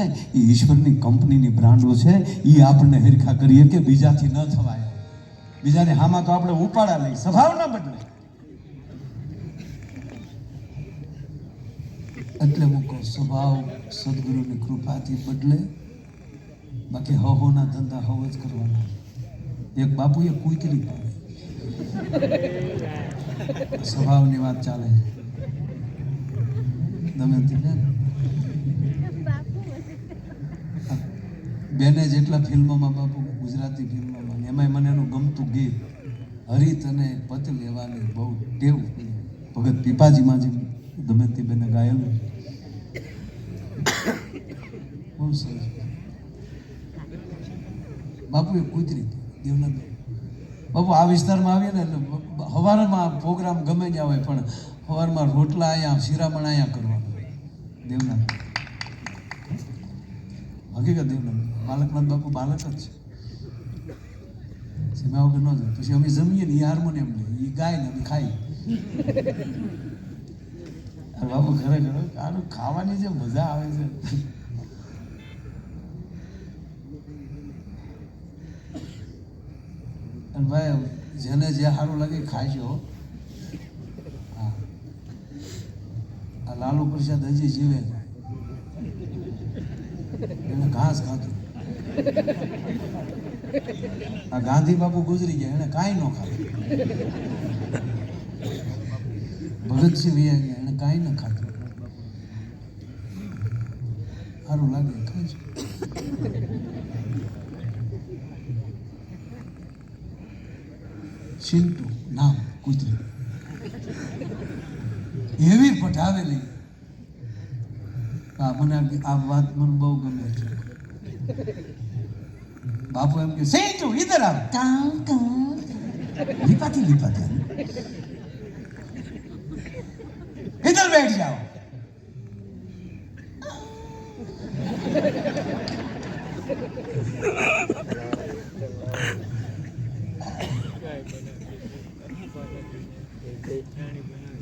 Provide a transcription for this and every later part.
ને એ ઈશ્વરની કંપનીની બ્રાન્ડો છે એ આપણને હેરખા કરીએ કે બીજાથી ન થવાય. બીજાને હામાં તો આપણે ઉપાડા લઈ સ્વભાવ ન બદલે. એટલે મૂકો, સ્વભાવ સદગુરુની કૃપાથી બદલે. બાકી હહોના ધંધા હવ જ કરવાના. એક બાપુએ કૂતરી પાડે. સ્વભાવની વાત ચાલે દમયંતી બેન બેને જેટલા ફિલ્મોમાં બાપુ, ગુજરાતી ફિલ્મોમાં, એમાંય મને એનું ગમતું ગીત, હરિત અને પત લેવાની બહુ ટેવ ભગત પીપાજીમાં જે ગમે તે બેને ગાયેલું. બહુ સરસ. બાપુ એ કૂતરી દેવનંદ બાપુ, આ વિસ્તારમાં આવીએ ને એટલે સવારમાં પ્રોગ્રામ ગમે ત્યાં હોય, પણ સવારમાં રોટલા અહીંયા, શિરામણ અહીંયા કરવાનું દેવનાથ હકીકત દેવનાથ બાલકનાથ બાપુ બાળક જ છે. સીમા વગર ન જાય. પછી અમે જમીએ ને એ હાર્મોનિયમ લે એ ગાય ને અમે ખાઈ અરે બાપુ ખરેખર આનું ખાવાની જે મજા આવે છે. અને ભાઈ જેને જે સારું લાગે ખાજો આ લાલુ પ્રસાદ હજી જીવે એને ઘાસ ખાધું. આ ગાંધી બાપુ ગુજરી ગયા, એને કાંઈ ન ખાધું. ભગતસિંહ વૈયા ગયા, એને કાંઈ ન ખાધું. સારું લાગે ખાજો ચિંટુ નામ કુતરી. એવી પઠાવેલી મને આ વાત મને બહુ ગમે છે. બાપુ એમ કે સેન્ટુ ઇધર આવ કાં કાં લીપાતી લીપાતી ઇધર બેઠ જાઓ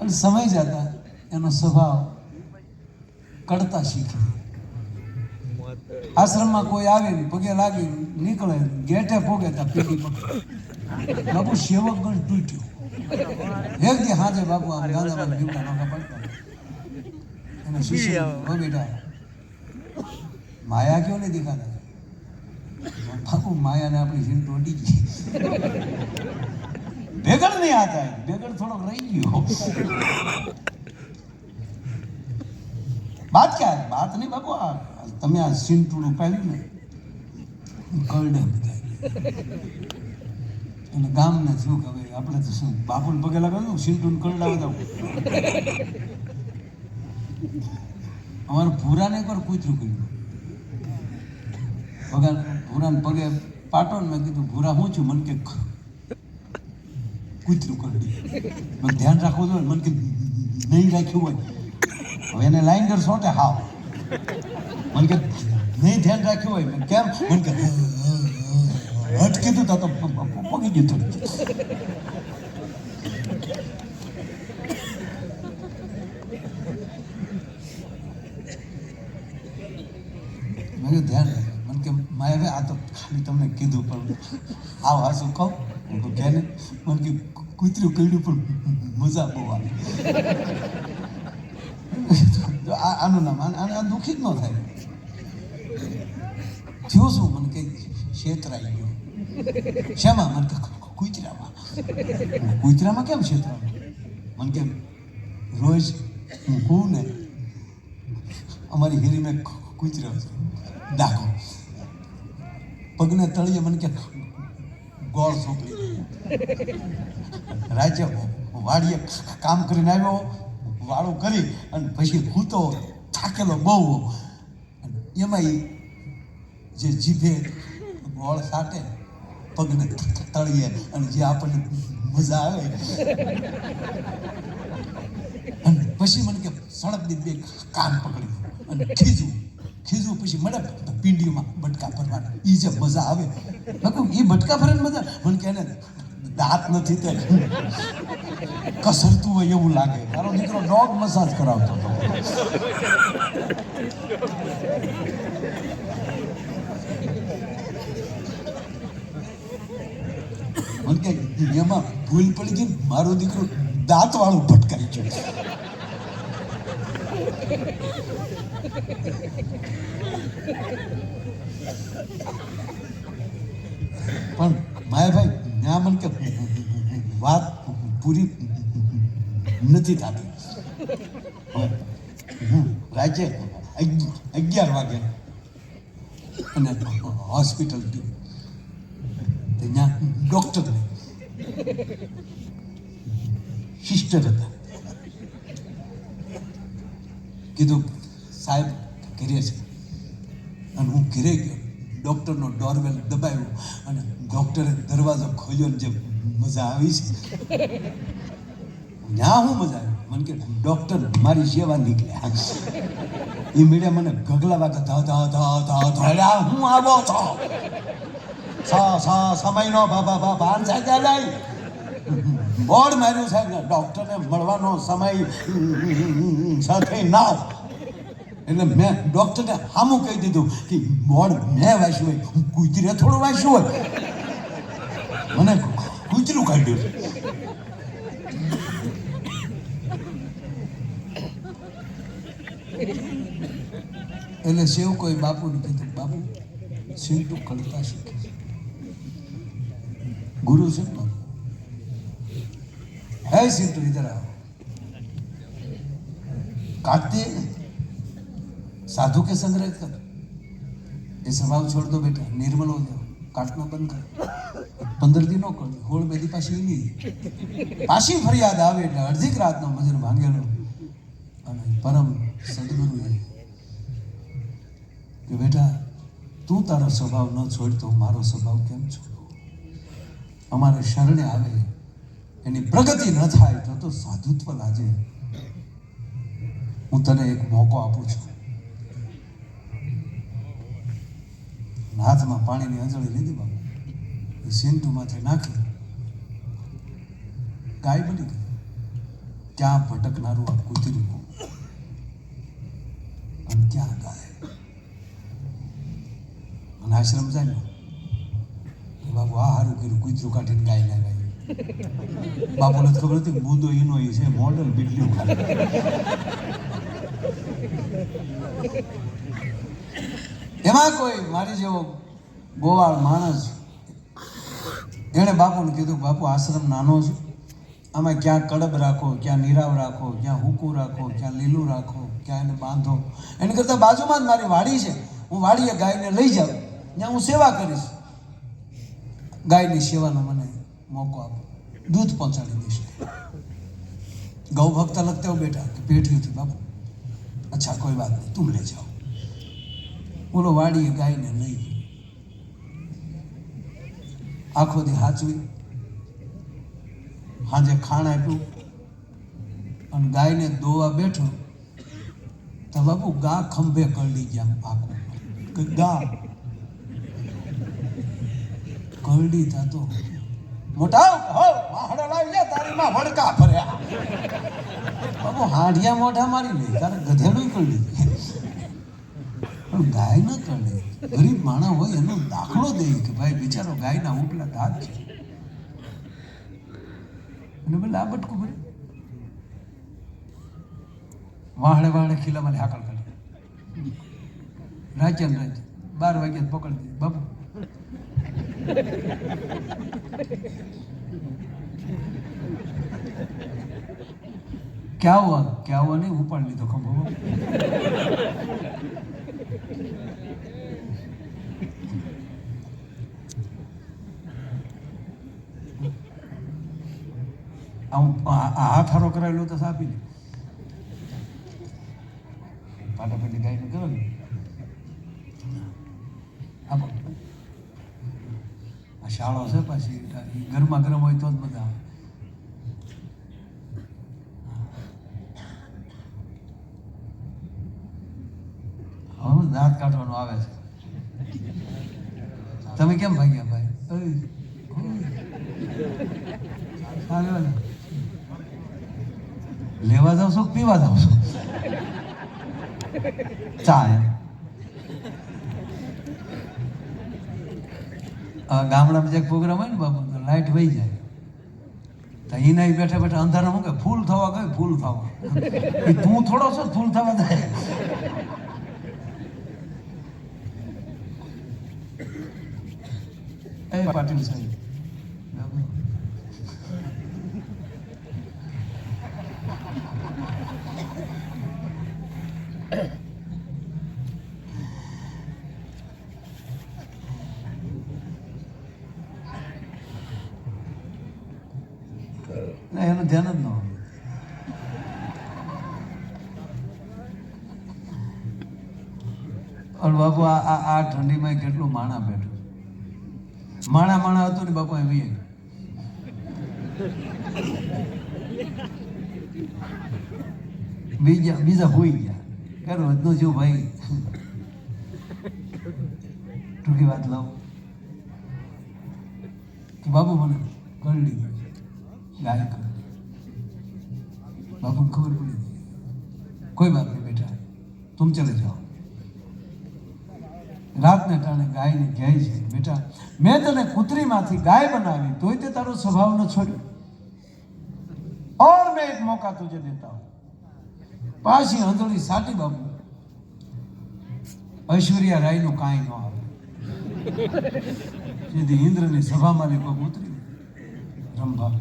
અને સમય જતા એનો સ્વભાવ કડતા શીખે આશ્રમમાં કોઈ આવીને પગે લાગી નીકળે ગેટે ભોગે તા પીડી પકડે બાપુ સેવક ગણ તૂટ્યો. એક દી હાજે બાપુ આમ ગાંધાબાદ બીવડા નોકા પડતા. અને શિષ્ય હો બેટા માયા ક્યો નહીં દેખાતા? બાપુ માયાને આપણી જીન તોડી ગઈ. ભેગડ નહીં આતા ભેગડ થોડોક રહી ગયો. બાત ક્યાં? બાત નહીં બાપુ તમે આ સીન ટૂડું પાડ્યું ને કરડે બધા એટલે ગામને શું કે હવે આપણે તો શું, બાપુને પગે લગાવ્યું સીંટુને કરડા બધા અમારે ભૂરાને એકવાર કૂતરું કર્યું. પગાર ભૂરાને પગે પાટો ને મેં કીધું, ભૂરા, હું છું? મન કે કૂતરું કરડી મને ધ્યાન રાખવું જોઈએ, મન કે, નહીં રાખ્યું હોય. હવે એને લાઈન કર સોટે, હાવ. મને કે નહીં ધ્યાન રાખ્યું હોય મેં કેમ મને કે હટ કીધું તા તો પ- પ- પગી ગયું થોડું મેં કીધું ધ્યાન રાખજો મને કે માય હવે આ તો ખાલી તમને કીધું પણ આવ આ શું કહું હું કહું કે નહીં મને કે કૂતરું કર્યું પણ મજા બહુ આવે જો આ આનું નામ, આ દુઃખી જ ન થાય. થયું શું? મને કે છેતરાઈ ગયો. શેમાં? મને કૂતરામાં. કૂતરામાં કેમ છેતરાવું? મને કેમ? રોજ હું હું ને, અમારી હેરી મેં કૂતરો દાખો પગને તળીએ મને કે, ગોળ સોંપડી રાજ્ય વાડીએ કામ કરીને આવ્યો. વાળું કરી અને પછી ભૂતો થાકેલો બહુ. એમાં જે જીભે ગોળ સાટે, પગને તળીએ અને જે આપણને મજા આવે. અને પછી મને કે સડકની બે કાન પકડી અને ખીજવું ખીજવું પછી મને પીંડીમાં બટકા ભરવાના. એ જે મજા આવે. એ બટકા ફરે મજા? મને કે દાંત નથી તે. કસરતું હોય એવું લાગે. મારો દીકરો ડોગ મસાજ કરાવતો હતો. મને કે, એમાં ભૂલ પડી ગઈ મારો દીકરો દાંત વાળું ભટકાઈ ગયો. પણ કે વાત પૂરી નથી થતી. રાજ્ય અગિયાર વાગે અને હોસ્પિટલ ત્યાં ડૉક્ટર સિસ્ટર હતા. કીધું, સાહેબ, ઘેરે છે. અને હું ઘરે ગયો. ડૉક્ટરનો ડોરવેલ દબાવ્યો અને ડૉક્ટરે દરવાજો ખોલ્યો ને જે મજા આવી છે. ના હું મજા આવી? મને કે ડૉક્ટર મારી સેવા નીકળ્યા. એ મીડિયા મને ગગલા વાગે ધા ધા ધા ધા ધા હું આવો છો? સ, સા, સમયનો બાબા બા ભાન સાચા લઈ બોર્ડ માર્યું સાહેબ ડૉક્ટરને મળવાનો સમય સાથે નાવ એટલે મેં ડૉક્ટરને હામું કહી દીધું કે મોડ મેં વાંચ્યું હોય, હું કૂતરે થોડું વાંચ્યું હોય. મને કૂતરું કાઢ્યું. એટલે શિવ કોઈ બાપુને કીધું, બાપુ શિવ તું કળતા શીખે ગુરુ છે બાપુ? હે શિવ તું ઇધર આવો. કાર્તિક साधु के संग रहकर ये स्वभाव छोड़ दो बेटा निर्मल हो जाओ काटना बंद कर પંદર દિનો કરી હોળ બેદી પાછી નહીં પાછી ફરિયાદ આવે એટલે અડધીક રાતનો મજર ભાંગેલો અને પરમ સદગુરુએ કે બેટા તું તારો સ્વભાવ ન છોડતો હું મારો સ્વભાવ કેમ છોડું અમારે શરણે આવે એની પ્રગતિ ન થાય તો તો સાધુત્વ લાજે હું તને એક મોકો આપું છું હાથમાં પાણીની અંજળી લીધી બાબુ એ સિંટુમાંથી નાખી ગાય બની ગઈ. ક્યાં ભટકનારું આ કુતરી? અને ક્યાં ગાય? અને આશ્રમ જાય ને બાબુ આ સારું કર્યું, કૂતરું કાઢીને ગાય ના ગાય બાપુને ખબર હતી બુદો એનો એ છે, મોડલ બીટલી એમાં કોઈ મારી જેવો ગોવાળ માણસ એણે બાપુને કીધું, બાપુ, આશ્રમ નાનો છે. આમાં ક્યાં કડબ રાખો, ક્યાં નીરાવ રાખો, ક્યાં હુકું રાખો, ક્યાં લીલું રાખો, ક્યાં એને બાંધો. એની કરતાં બાજુમાં જ મારી વાડી છે. હું વાડીએ ગાયને લઈ જાઉં. ત્યાં હું સેવા કરીશ. ગાયની સેવાનો મને મોકો આપો. દૂધ પહોંચાડી દઈશ. ગૌ ભક્ત લગતા હો બેટા કે પેઠી હતી બાપુ, અચ્છા, કોઈ વાત નહીં. તું લઈ જાઓ. બોલો, વાડીએ ગાયને લઈ આખો દી હાચવી. સાંજે ખાણ આપ્યું અને ગાયને દોવા બેઠો. તો બાપુ, ગા ખંભે કરડી ગયા આખું ગા? કરડી થતો મોટા હો લાવી જા તારી વડકા ફર્યા. બાબુ હાંડિયા મોઢા મારી લે, તારે ગધેડું કરડી. પણ ગાય ન તળે. ગરીબ માણસ હોય એનો દાખલો દે કે ભાઈ બિચારો ગાયના ઉપલા દાંત છે. અને બોલે આ બટકું ભરે. વાહડે વાહડે ખીલામાં હાકલ કરી. ને રાજ્ય બાર વાગ્યા પકડી દીધી બાપુ. ક્યાં હુआ ક્યાં હુआ નહીં ઉપાડ લીધો આ હાથ હારો કરાયેલો તો સાપી દે પાટાપટી ગાયને કરો ને. આપો આ શાળો છે પાછી ગરમા ગરમ હોય તો જ બધા આવે હવે દાંત કાઢવાનું આવે છે. તમે કેમ ભાગ્યા ભાઈ? લેવા જાવ છો કે પીવા જાવ છો? ચા ગામડામાં જે પ્રોગ્રામ હોય ને બાબુ લાઈટ વહી જાય. તો એના બેઠા બેઠા અંધારા મૂકે, ફૂલ થવા ગયો, ફૂલ થવા. તું થોડો છો ફૂલ થવા જાય. એ પાટીલ સાહેબ એનું ધ્યાન જ ન હોય. આ આ આ ઠંડીમાં કેટલું માણા બેઠું? માણા માણા હતું ને બાપા એમ બીજા બીજા હોઈ ગયા. યાર વધનો જો ભાઈ. ટૂંકી વાત લાવ. કે બાપુ મને કરડી ગયું ગાય કરી. બાપુને ખબર પડી કોઈ બાત નહીં બેટા તમ ચલે જાઓ. રાતને ટાણે ગાયને જાય છે. બેટા, મેં તને કૂતરીમાંથી ગાય બનાવી, તોય તે તારો સ્વભાવ ન છોડ્યો. ઓર મેં એક મોકા તુજે દેતા હું પાછી હંધળી સાટી બાબુ ઐશ્વર્યા રાયનું કાંઈ ન આવે. સીધી ઇન્દ્રની સભામાં કોક ઉતરી રંભા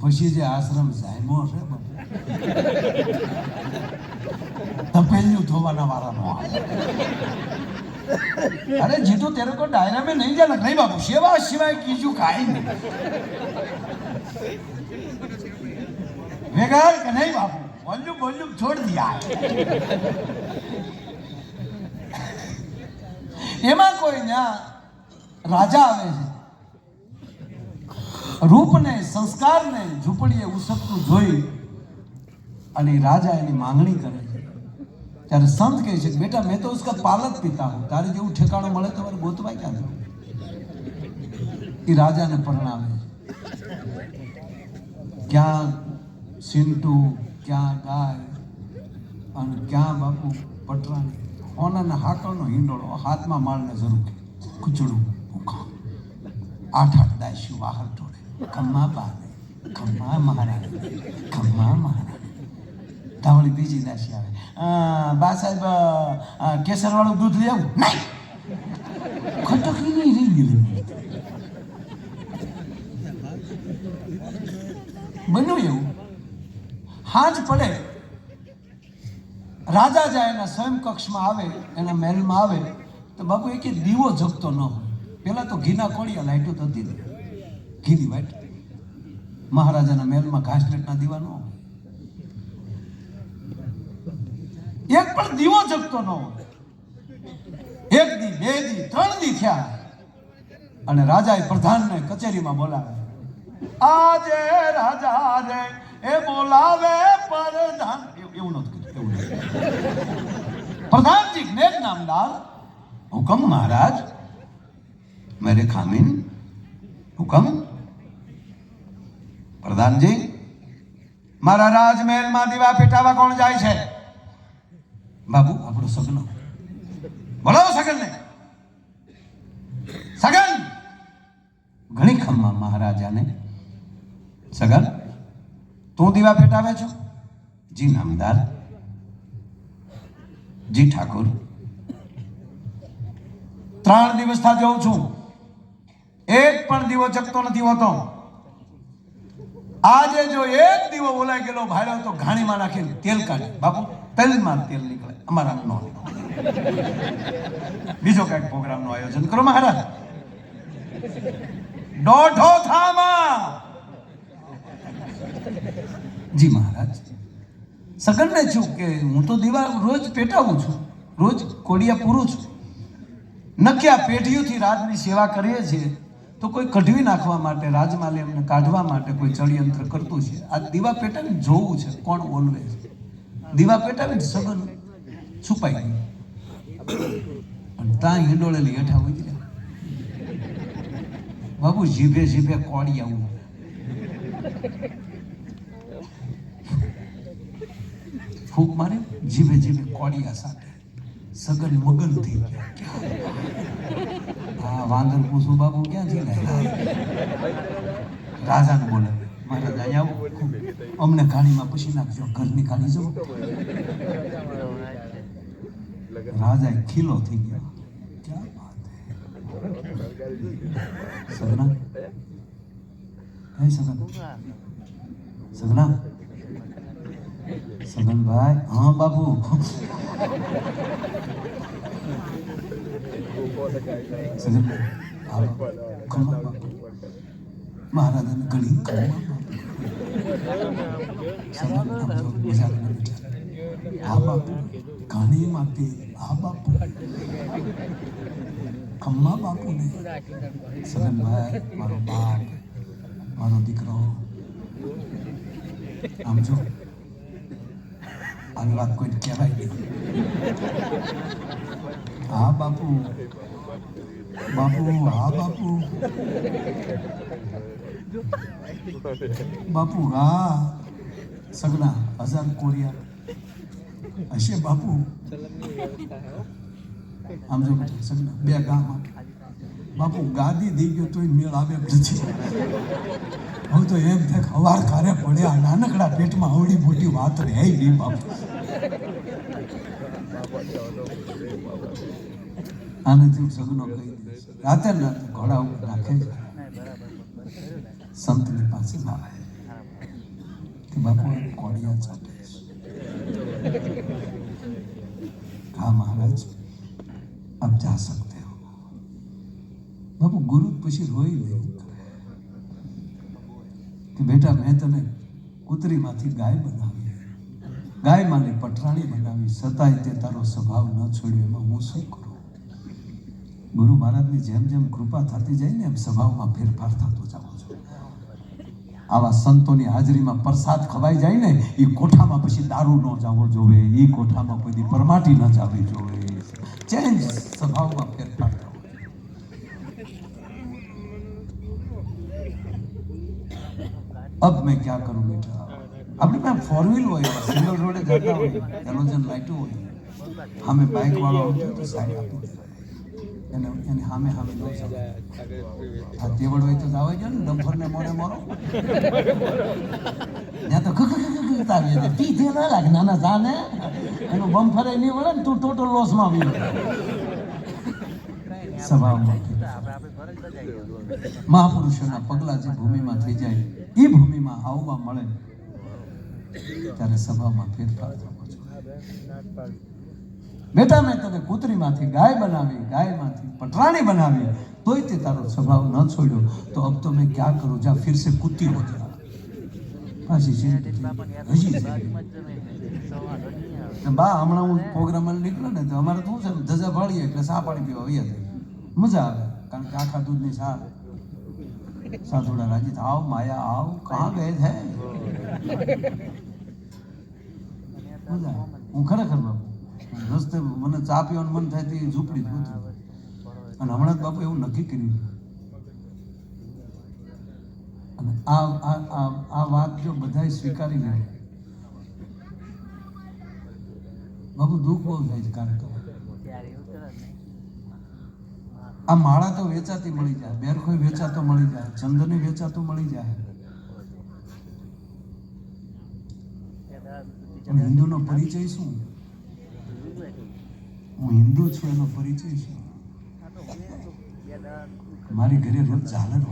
પછી જે આશ્રમ જાયમો છે બાપુ. તપેલ્યું ધોવાના વારાનો અરે, જીતુ, તેરે તો ડાયરા નહીં જાના નહીં બાપુ, સેવા સિવાય કીજું કાંઈ નહીં. વેગાડ કે નહીં બાપુ? બોલ્યું બોલ્યું છોડ દિયા. એમાં કોઈ ના રાજા આવે છે. રૂપને, સંસ્કારને ઝૂંપડીએ ઉસકતું જોઈ અને રાજા એની માંગણી કરે છે. ત્યારે સંત કહે છે બેટા, મેં તો ઉસકા પાલક પિતા હું. તારે જેવું ઠેકાણો મળે તો મને ગોતવાય ક્યાં જવું? એ રાજાને પરણાવે ક્યાં સિંટુ, ક્યાં ગાય અને ક્યાં બાપુ પટરાણી, ઓનાના હાકળનો હિંડોળો હાથમાં માળને જરૂર કુચડું ભૂખા. આઠ આઠ દાયશું વાહર ઢોળે. ખમ્મા બાને, ખમ્મા મહારાજ ખમ્મા મહારાજ ધાવળી બીજી દાસી આવે. બા સાહેબ કેસરવાળું દૂધ લઈ આવું? નહીં! ખટકી નહીં રહી ગયેલી બન્યું એવું? હાજ પડે. રાજા જાય એના સ્વયં કક્ષમાં આવે, એના મહેલમાં આવે, તો બાપુ એક દીવો જગતો ન હોય. પેલા તો ઘીના કોળિયા લાઈટો થતી હતી ઘીની વાઈટ મહારાજાના મહેલમાં ઘાસલેટના દીવા ન હોય. એક પણ દીવો જગતો ન હોય. એક દી, બે દી, ત્રણ દી થયા. અને રાજાએ પ્રધાનને કચેરીમાં બોલાવે આજે રાજા રે એ બોલાવે પ્રધાન. એવું- નતું કીધું, એવું. પ્રધાનજી મેઘ નામદાર. હુકમ, મહારાજ. મેરે ખામીન. હુકમ. પ્રધાનજી, મારા રાજમહેલમાં દીવા પેટાવા કોણ જાય છે? બાબુ, આપણો સગનો. બોલાવો સગનને. સગન! ઘણી ખમ્મા મહારાજાને. સગન, તું દીવા પેટાવે છો? જી, નામદાર. જી, ઠાકોર. ત્રણ દિવસ થા જઉં છું. એક પણ દીવો જગતો નથી હોતો. આજે જો એક દીવો બોલાઈ ગયેલો ભાડ્યો તો ઘાણીમાં નાખીને તેલ કાઢે. બાપુ તેલમાં તેલ નીકળે. અમારા નો બીજો કંઈક પ્રોગ્રામનું આયોજન કરો મહારાજ. દોઢો થામા. જી મહારાજ. સગનને છું કે હું તો દીવા રોજ પેટાવું છું. રોજ કોડિયા પૂરું છું. નક્યા પેઢીઓથી રાજની સેવા કરીએ છીએ. તો કોઈ કઢવી નાખવા માટે, રાજમાલે એમને કાઢવા માટે કોઈ ચડયંત્ર કરતું છે. આ દીવા પેટાને જોવું છે કોણ ઓલવે છે? દીવા પેટાવીને સગન છુપાઈ ગયું. અને ત્યાં હિંડોળેલી હેઠા ઉતર્યા. બાબુ જીભે જીભે કોડી આવું. ફૂંક મારે, જીભે જીભે કોડિયા સાથે. સગન મગન થઈ ગયા. હા વાંદર પૂછું બાપુ, ક્યાંથી લે રાજાને બોલે મહારાજ અહીંયા અમને કાળીમાં પછી નાખજો ઘરની કાળી જવું રાજા ખીલો થઈ ગયો. ક્યાં બાત સગના? હે સગન? સગના? સગનભાઈ? હા, બાપુ. મહારાજાને ઘણી ખમા બાપુ ઘણી માટે હા બાપુ ખમ્મા બાપુ ને સગનભાઈ મારો બાપ મારો દીકરો આમ જો આવી વાત કોઈ કહેવાય નહીં હા બાપુ બાપુ હા બાપુ બાપુ હા સગના હજાર કોરિયા હશે બાપુ આમ જો બેટા સગના બે ગામ બાપુ ગાદી દઈ ગયો તોય મેળ આવે એમ નથી હવે તો એમ થાય કે હવાર કારે પડ્યા નાનકડા પેટમાં આવડી મોટી વાત રહે નહીં બાપુ આનેથી સગનો કહી દે રાતે ને રાતે ઘોડા ઉપર રાખે છે સંતની પાસે મારે કે બાપુ કોડિયા ચાલે હા મહારાજ આપ જા સકતે હો બાપુ ગુરુ પછી રોઈ લે કે બેટા મેં તને કૂતરીમાંથી ગાય બનાવી ગાય માની પઠરાણી બનાવી સતાય તે તારો સ્વભાવ ન છોડ્યો એમાં હું શું કરું? ગુરુ મહારાજની જેમ જેમ કૃપા થતી જાય ને એમ સ્વભાવમાં ફેરફાર થતો જવા. આવા સંતોની હાજરીમાં પ્રસાદ ખવાઈ જાય ને એ કોઠામાં પછી દારૂ ન જાવો જોવે એ કોઠામાં કોઈ પરમાટી ન જાવી જોવે. ચેન્જ સ્વભાવમાં ફેરફાર અબ મેં ક્યાં કરું બેઠા આપણી પાસે ફોર વ્હીલ હોય સિંગલ રોડે જતા હોય, એલોજન લાઇટો હોય. અમે બાઇક વાળો આવતો તો સાઈડ આપી એને એને સામે સામે ન આ તેવડ હોય તો જાવે ગયો ને ડમ્ફર ને મોરે. મોરો ત્યાં તો ખખ ખખ ખખ આવી પીધે ના લાગે નાના જાને. એનું બમ્ફરે નહીં વળે ને તું ટોટલ લોસમાં આવી સભામાં મહાપુરુષોના પગલા જે ભૂમિમાં થઈ જાય એ ભૂમિમાં આવવા મળે. ત્યારે સભામાં ફેરફાર થવો જોઈએ. બેટા મેં તને કૂતરીમાંથી ગાય બનાવી, ગાયમાંથી પટરાણી બનાવી. તોય તે તારો સ્વભાવ ન છોડ્યો. તો અબ તો મેં ક્યાં કરું? જા, ફિર સે કુત્તી હો જા. પાછી છે હજી છે. ને બા, હમણાં હું પ્રોગ્રામ નીકળ્યો ને, તો અમારે તો શું છે ધજા ભાળીએ એટલે સા પાણી પીવા વૈયા જાય. મજા આવે, કારણ કે આખા દૂધની સા. સાધુડા રાજી આવ માયા, આવ. કहाँ ગए થે મજા આવે. હું ખરેખર બાપુ. રસ્તે મને ચા પીવાનું મન થાય તે ઝૂંપડી જ અને હમણાં જ બાપુ એવું નક્કી કર્યું. અને આ આ આ વાત જો બધાય સ્વીકારી લે. બાપુ દુઃખ બહુ થાય છે કાર્યક્રમ આ માળા તો વેચાતી મળી જાય. બેરખોઈ વેચાતો મળી જાય. ચંદની વેચાતો મળી જાય. હિન્દુનો પરિચય શું? હું હિન્દુ છું એનો પરિચય છે. મારી ઘરે રોજ ઝાલર